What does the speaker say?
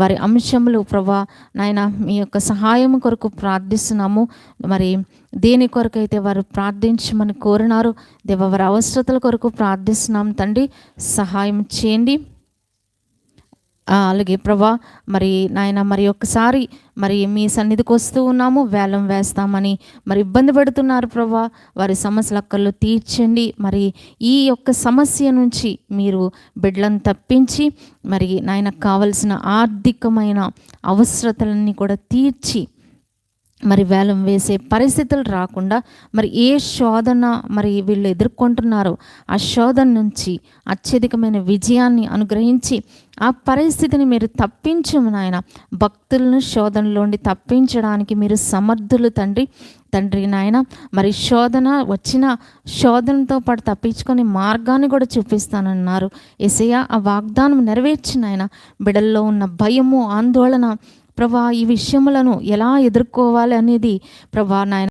వారి అంశములు ప్రభా నాయన మీ యొక్క సహాయం కొరకు ప్రార్థిస్తున్నాము. మరి దేని కొరకైతే వారు ప్రార్థించమని కోరినారు దేవ వారి అవసరతల కొరకు ప్రార్థిస్తున్నాం. తండ్రి సహాయం చేయండి. అలాగే ప్రభా మరి నాయన మరి ఒక్కసారి మరి మీ సన్నిధికి వస్తూ ఉన్నాము వేలం వేస్తామని మరి ఇబ్బంది పడుతున్నారు ప్రభా. వారి సమస్యల అక్కర్లు తీర్చండి. మరి ఈ యొక్క సమస్య నుంచి మీరు బిడ్డలను తప్పించి మరి నాయనకు కావలసిన ఆర్థికమైన అవసరతలన్నీ కూడా తీర్చి మరి వేలం వేసే పరిస్థితులు రాకుండా మరి ఏ శోధన మరి వీళ్ళు ఎదుర్కొంటున్నారో ఆ శోధన నుంచి అత్యధికమైన విజయాన్ని అనుగ్రహించి ఆ పరిస్థితిని మీరు తప్పించము నాయన. భక్తులను శోధనలోండి తప్పించడానికి మీరు సమర్థులు తండ్రి. తండ్రి నాయన మరి శోధన వచ్చిన శోధనతో పాటు తప్పించుకొని మార్గాన్ని కూడా చూపిస్తానన్నారు. ఎసయ ఆ వాగ్దానం నెరవేర్చిన ఆయన బిడల్లో ఉన్న భయము ఆందోళన ప్రభా ఈ విషయములను ఎలా ఎదుర్కోవాలి అనేది ప్రభా నాయన